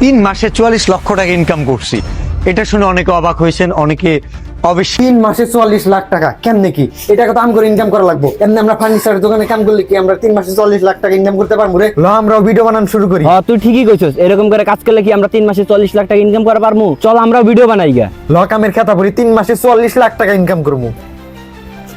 তিন মাসে চুয়াল্লিশ লক্ষ টাকা ইনকাম করছি। এটা শুনে অনেকে অবাক হয়েছেন অনেকে অবশ্যই তিন মাসে চুয়াল্লিশ লাখ টাকা কেমনে কি? এটা তো আম করে ইনকাম করা লাগবো। এমনি আমরা ফার্নিচারের দোকানে কাম করলে কি আমরা তিন মাসে চল্লিশ লাখ টাকা ইনকাম করতে পারব রে? ল আমরাও ভিডিও বানানো শুরু করি। হ্যাঁ তুই ঠিকই কইছস। এরকম করে কাজ করলে কি আমরা তিন মাসে চল্লিশ লাখ টাকা ইনকাম করা পারব চল আমরা ভিডিও বানাই গা। ল কামের খাতা ভরি তিন মাসে চুয়াল্লিশ লাখ টাকা ইনকাম করব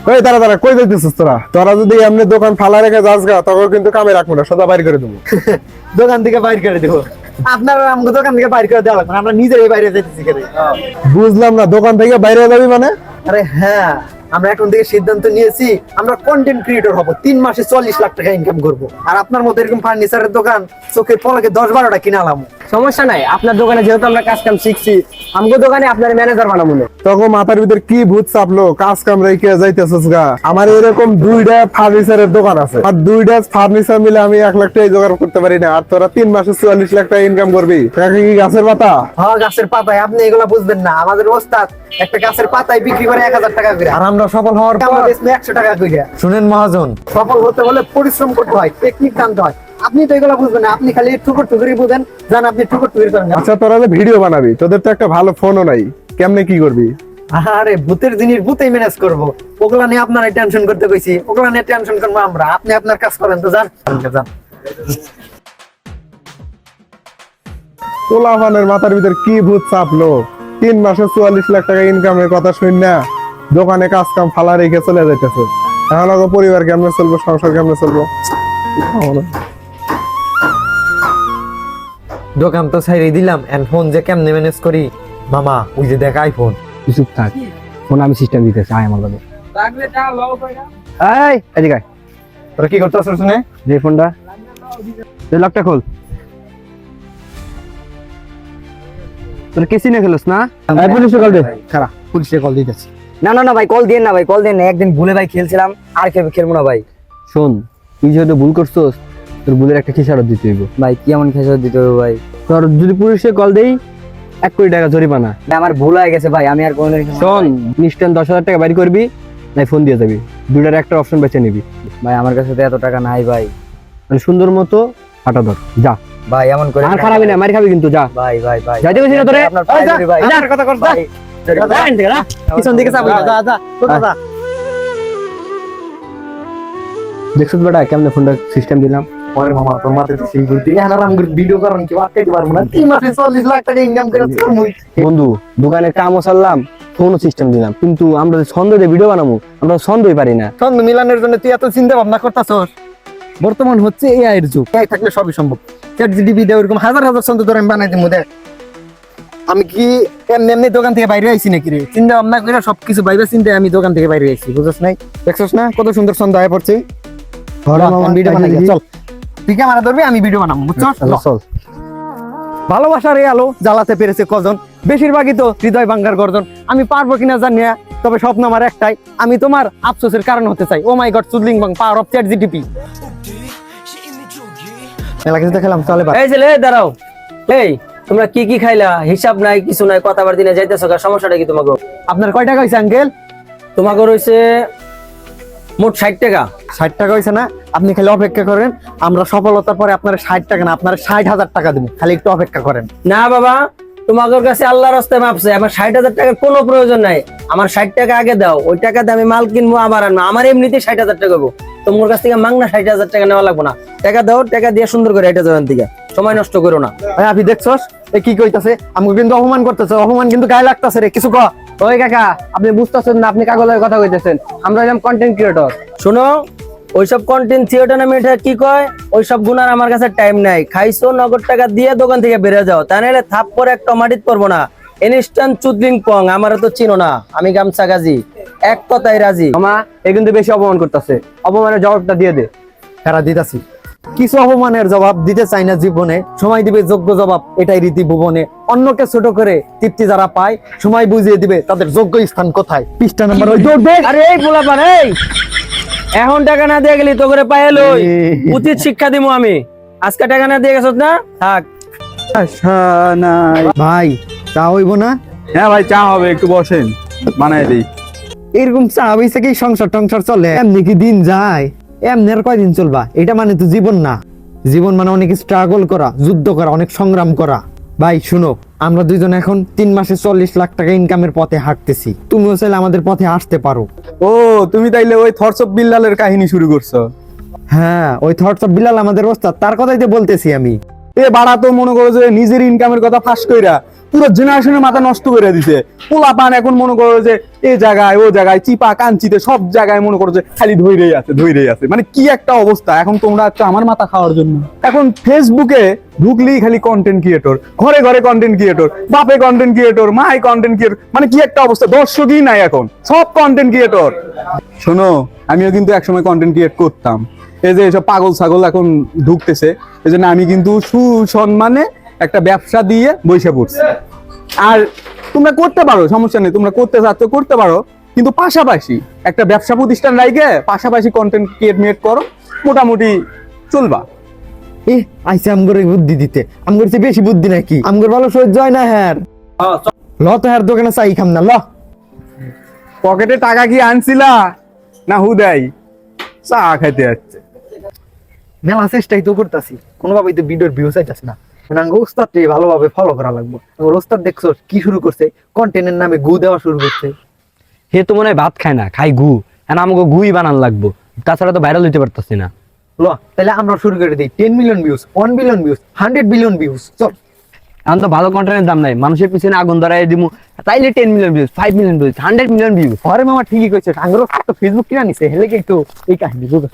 কই তারা তারা কই যাইতেছিস তোরা? তোরা যদি এমনি দোকান ফালা রেখে যাস গা তখন কিন্তু কামে রাখব না সোজা বাইর করে দেবো। দোকান থেকে বাইর করে দেবো। আপনারা আমাকে দোকান থেকে বাইর করে দেওয়া লাগবে না, আমরা নিজেরাই বাইরে যেতেছি বুঝলাম না দোকান থেকে বাইরে যাবি মানে? আরে হ্যাঁ। আমরা এখন থেকে সিদ্ধান্ত নিয়েছি আমরা কন্টেন্ট ক্রিয়েটর হব। তিন মাসে চল্লিশ লাখ টাকা ইনকাম করব। আর আপনার মতো এরকম ফার্নিচারের দোকান চোখের পলকে দশ বারোটা কিনালাম সমস্যা নাই আপনার দোকানে যেহেতু আমরা কাজ কাম শিখছি আমগো দোকানে আপনার ম্যানেজার বানাবো না। তখন মাথার ভিতর কি ভূত চাপলো কাজ কাম রেখে যাইতেছিস গা? আমার এরকম দুইটা ফার্নিচারের দোকান আছে। আর দুইটা ফার্নিচার মিলে আমি এক লাখ টাকা জোগাড় করতে পারি না। আর তোরা তিন মাসে চুয়াল্লিশ লাখ টাকা ইনকাম করবি। টাকা কি গাছের পাতা? হ্যাঁ গাছের পাতায়। আপনি এগুলা বুঝবেন না। আমাদের ওস্তাদ একটা গাছের পাতায় বিক্রি করে এক হাজার টাকা করে। আর আমরা সফল হওয়ার পর একশো টাকা করে শুনেন মহাজন। সফল হতে হলে পরিশ্রম করতে হয় টেকনিক জানতে হয়। আপনি তো এগুলা বুঝবেন না আপনি খালি ঠুকুর ঠুকুরি বুঝেন জান আপনি ঠুকুর ঠুকুরি করেন আচ্ছা তোরা যে ভিডিও বানাবি তোদের তো একটা ভালো ফোনও নাই। কেমনে কি করবি? আরে ভূতের জিনিস ভূতেই ম্যানেজ করব। ওগুলা নিয়ে আপনারা টেনশন করতে কইছি ওগুলা নিয়ে টেনশন করব আমরা। আপনি আপনার কাজ করেন তো যান যান পোলাপানের মাথার ভিতর কি ভূত চাপলো? তিন মাসে চুয়াল্লিশ লাখ টাকা ইনকামের কথা শুন না। দোকানে কাজ কাম ফালা রেখে চলে যাইতেছে। এখন আগে পরিবার কেমনে চলবো সংসার কেমনে চলবো? দোকান তো ছাইরে দিলাম এন্ড ফোন যে কেমনে ম্যানেজ করি? মামা ওই যে দেখ আইফোন চুপ থাক। ফোন আমি সিস্টেম দিতেছি আয় আমার লগে। এই এদিকে আয়। তোরা কি করতেছ শুনে? যে ফোনটা? তুই লকটা খোল। তোর কেসি নিয়ে খেলোস না? পুলিশে কল দে। খারাপ পুলিশে কল দিতেছি। না না না ভাই কল দিন না ভাই কল দিন না। একদিন ভুলে ভাই খেলছিলাম আর খেলব খেলব না ভাই। শোন তুই যেহেতু ভুল করছস তোর ভুলের একটা খেসারত দিতে হইব। ভাই কি এমন খেসারত দিতে হবে ভাই? তোর যদি পুলিশে কল দেই এক কোটি টাকা জরিমানা। আমার ভুল হয়ে গেছে ভাই আমি আর কোনোদিন শোন নিশ্চয় দশ হাজার টাকা বাড়ি করবি নাই ফোন দিয়ে যাবি। দুইটার একটা অপশন বেছে নিবি। ভাই আমার কাছে তো এত টাকা নাই ভাই। মানে সুন্দর মতো হাঁটা ধর যা। ভাই এমন করে আর খারাপই না মারি খাবি কিন্তু যা। ভাই ভাই ভাই। যাইতে গেছি না তোরে? আপনার ভাই। কথা কর ভাই। পিছন দিকে চাপ যা যা সোজা যা দেখছিস বেটা কেমনে ফোনটা সিস্টেম দিলাম ওরে মামা তোর মাথায় তো সেই বুদ্ধি এখন আর আমি ভিডিও করেন কি আটকাইতে পারব না তিন মাসে চল্লিশ লাখ টাকা ইনকাম করে বন্ধু দোকানে কামও সারলাম ফোনও সিস্টেম দিলাম কিন্তু আমরা যে ছন্দ দিয়ে ভিডিও বানাবো আমরা ছন্দই পারি না ছন্দ মিলানের জন্য তুই এত চিন্তা ভাবনা করতেছস বর্তমান হচ্ছে এআই এর যুগ এআই থাকলে সবই সম্ভব চ্যাট জিডিপি দিয়ে ওরকম হাজার হাজার ছন্দ ধরে আমি বানাই দিমু দেখ আমি কি এমনি এমনি দোকান থেকে বাইরে আইছি নাকি রে? চিন্তা ভাবনা করে সবকিছু বাইরে চিন্তা আমি দোকান থেকে বাইরে আইছি বুঝছ নাই? দেখছস না? কত সুন্দর ছন্দ আয় পড়ছে। ভিডিও বানাই চল। তুই ক্যামেরা ধরবি আমি ভিডিও বানাবো বুঝছস? চল। ভালোবাসার এই আলো জ্বালাতে পেরেছে কজন? বেশিরভাগই তো হৃদয় ভাঙ্গার গর্জন। আমি পারব কিনা জানি না তবে স্বপ্ন আমার একটাই আমি তোমার আফসোসের কারণ হতে চাই। ও মাই গড চুদলিং বাং পাওয়ার অফ চ্যাট জিটিপি মেলা কিছু দেখালাম চলে এই ছেলে দাঁড়াও। এই তোমরা কি কি খাইলা? হিসাব নাই কিছু নাই কথাবার দিনে যাইতেছো সমস্যাটা কি তোমাকে আপনার কয় টাকা হয়েছে আঙ্কেল তোমাকে রয়েছে মোট ষাট টাকা। ষাট টাকা হয়েছে না? আপনি খালি অপেক্ষা করেন আমরা সফলতার পরে আপনার ষাট টাকা না আপনার ষাট হাজার টাকা দেবো। খালি একটু অপেক্ষা করেন। না বাবা তোমাদের কাছে আল্লাহ রাস্তায় মাপছে আমার ষাট হাজার টাকার কোনো প্রয়োজন নাই। আমার ষাট টাকা আগে দাও ওই টাকাতে আমি মাল কিনবো আবার আনব। আমার এমনিতে ষাট হাজার টাকা দেবো তোমার কাছ থেকে মাংনা ষাট হাজার টাকা নেওয়া লাগবো না। টাকা দাও টাকা দিয়ে সুন্দর করে এটা যাবেন থেকে। সময় নষ্ট করো না। ভাই, আপনি দেখছস? এ কি কইতাছে? আমাকে কিন্তু অপমান করতেছে, অপমান কিন্তু গায়ে লাগতাছে রে, কিছু কহ ওই কাকা, আপনি বুঝতেছেন না, আপনি কাগজের কথা কইতেছেন। আমরা এরকম কন্টেন্ট ক্রিয়েটর শোনো, ওইসব কন্টেন্ট থিয়েটার নামে এটা কি কয়? ওইসব গুনার আমার কাছে টাইম নাই। খাইছো নগদ টাকা দিয়ে দোকান থেকে বেড়ে যাও। তা নাহলে থাপ পরে একটা মাটিত পড়ব না। ইনস্ট্যান্ট চুদলিং পং আমার তো চিনো না। আমি গামছা গাজি। এক কথাই রাজি। মামা, এ কিন্তু বেশি অপমান করতেছে। অপমানের জবাবটা দিয়ে দে। ফেরা দিতাছি। কিছু অপমানের জবাব দিতে চাই না জীবনে। সময় দিবে যোগ্য জবাব এটাই রীতি ভুবনে অন্যকে ছোট করে তৃপ্তি যারা পায় সময় বুঝিয়ে দিবে তাদের যোগ্য স্থান কোথায়। পৃষ্ঠা নাম্বার ওই আরে এই পোলাপান এই। এখন টাকা না দিয়ে গেলি তো করে পায়ে লই। উচিত শিক্ষা দিমু আমি। আজকে টাকা না দিয়ে গেছত না? থাক। ভাই চা হইব না? হ্যাঁ ভাই চা হবে একটু বসেন। বানাই দিই। এরকম চা হইছে কি সংসার টংসার চলে? এমনি কি দিন যায়? এমনি আর কয়দিন চলবা? এটা মানে তো জীবন না। জীবন মানে অনেক স্ট্রাগল করা যুদ্ধ করা অনেক সংগ্রাম করা। ভাই শুনো আমরা দুইজন এখন তিন মাসে চল্লিশ লাখ টাকা ইনকামের পথে হাঁটতেছি। তুমিও চাইলে আমাদের পথে আসতে পারো। ও তুমি তাইলে ওই থরস অফ বিল্লালের কাহিনী শুরু করছ? হ্যাঁ ওই থটস অফ বিল্লাল আমাদের ওস্তাদ তার কথাই তো বলতেছি আমি। এ বাড়া তো মনে করো যে নিজের ইনকামের কথা ফাঁস কইরা পুরো জেনারেশনের মাথা নষ্ট করে দিছে। পোলা পান এখন মনে করো যে এ জায়গায়, ও জায়গায়, চিপা, কাঞ্চিতে সব জায়গায় মনে করো যে খালি ধৈরেই আছে ধৈরেই আছে। মানে কি একটা অবস্থা, এখন তোমরা হচ্ছে আমার মাথা খাওয়ার জন্য। এখন ফেসবুকে ঢুকলেই খালি কন্টেন্ট ক্রিয়েটর ঘরে ঘরে কন্টেন্ট ক্রিয়েটর বাপে content creator my content creator মানে কি একটা অবস্থা, দর্শকই নাই এখন, সব কন্টেন্ট ক্রিয়েটর শোনো, আমিও কিন্তু একসময় কন্টেন্ট ক্রিয়েট করতাম। এই যে এসব পাগল ছাগল এখন ঢুকতেছে, এই জন্য আমি কিন্তু সুসম্মানে একটা ব্যবসা দিয়ে বসে পড়ছি। আর তোমরা করতে পারো সমস্যা নেই তোমরা করতে চাচ্ছ করতে পারো। কিন্তু পাশাপাশি একটা ব্যবসা প্রতিষ্ঠান রাইগে পাশাপাশি কন্টেন্ট ক্রিয়েট মেট করো মোটামুটি চলবা। এ আইসে আমগর বুদ্ধি দিতে। আমগর চেয়ে বেশি বুদ্ধি নাকি? আমগর ভালো সহ্য হয় না হ্যাঁ ল তো হ্যার দোকানে চাই খাম না ল। পকেটে টাকা কি আনছিলা? না হুদাই চা খাইতে যাচ্ছে। মেলা চেষ্টাই তো করতেছি। কোনোভাবেই তো ভিডিওর ভিউ চাইতেছে না। ভালোভাবে ফলো করা লাগবে। ওস্তাদ দেখছ কি শুরু করছে? কন্টেন্টের নামে গু দেওয়া শুরু করছে। হে তো মনে হয় ভাত খায় না খাই গু। এখন আমাকে গুই বানান লাগবো। তাছাড়া তো ভাইরাল হইতে পারতাছি না। ল তাহলে আমরা শুরু করে দিই। Ten million views one billion views hundred billion views চল। এখন তো ভালো কন্টেন্টের দাম নাই। মানুষের পিছনে আগুন ধরাই দিমু। তাইলে ten million views five million views hundred million views ঘরে মামা ঠিকই কইছে আঙ্গুর তো ফেসবুক কিনা নিছে হেলে কি একটু এই কাহিনী বুঝছ?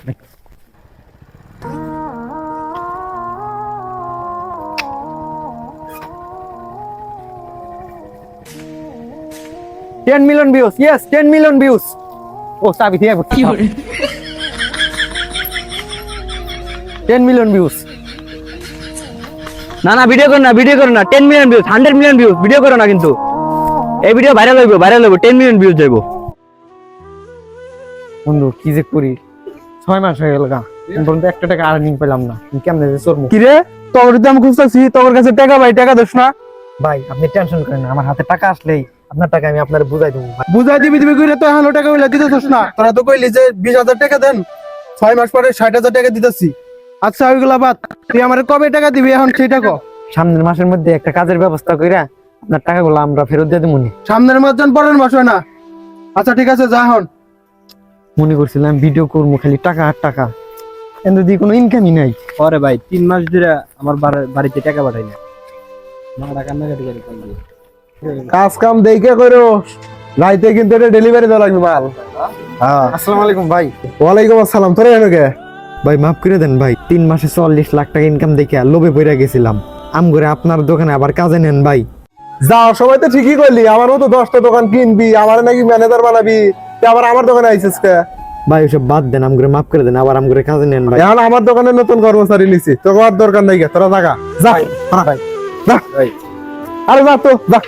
Ten million views yes ten million views ও চাবি দিয়ে টেন মিলিয়ন ভিউজ না না ভিডিও করো না ভিডিও করো না। Ten million views hundred million views video করো না কিন্তু। এই ভিডিও ভাইরাল হইব ভাইরাল হইব টেন মিলিয়ন ভিউজ যাইব। বন্ধু কি যে করি? ছয় মাস হয়ে গেল গা। পর্যন্ত একটা টাকা আর্নিং পেলাম না। কেমনে যে চলবো কিরে তোর তো আমি খুঁজতেছি তোর কাছে টাকা ভাই টাকা দোস না। ভাই আপনি টেনশন করেন না আমার হাতে টাকা আসলেই আপনার টাকা আমি আপনার বুঝাই দেবো। বুঝাই দিবি দিবি কইরা তো হালো টাকা হইলা দিতেছস না। তোরা তো কইলি যে বিশ হাজার টাকা দেন ছয় মাস পরে ষাট হাজার টাকা দিতেছি। আচ্ছা ওইগুলা বাদ। তুই আমার কবে টাকা দিবি এখন সেটা ক। সামনের মাসের মধ্যে একটা কাজের ব্যবস্থা কইরা আপনার টাকাগুলো আমরা ফেরত দিয়ে দেবো। সামনের মাস যান পরের মাস হয় না। আচ্ছা ঠিক আছে যা হন মনে করছিলাম ভিডিও করব খালি টাকা আর টাকা। কিন্তু দিয়ে কোনো ইনকামই নাই। পরে ভাই তিন মাস ধরে আমার বাড়িতে টাকা পাঠাই না কান্নাকাটি করে। কাজ কাম দেখে করো রাইতে কিন্তু এটা ডেলিভারি দেওয়া লাগবে মাল। হ্যাঁ। আসসালামু আলাইকুম ভাই। ওয়ালাইকুম আসসালাম তোরা এনেকে ভাই মাফ করে দেন ভাই তিন মাসে চল্লিশ লাখ টাকা ইনকাম দেখে লোভে পড়ে গেছিলাম। আম করে আপনার দোকানে আবার কাজে নেন ভাই। যাওয়ার সময় তো ঠিকই করলি আমারও তো দশটা দোকান কিনবি আমার নাকি ম্যানেজার বানাবি তুই আবার আমার দোকানে আইসিস কে? ভাই ওসব বাদ দেন আম করে মাফ করে দেন আবার আম করে কাজে নেন ভাই। এখন আমার দোকানে নতুন কর্মচারী নিছি তোকে আর দরকার নাই গে, তোরা থাকা যা। ভাই। যা। আরে যা তো যা।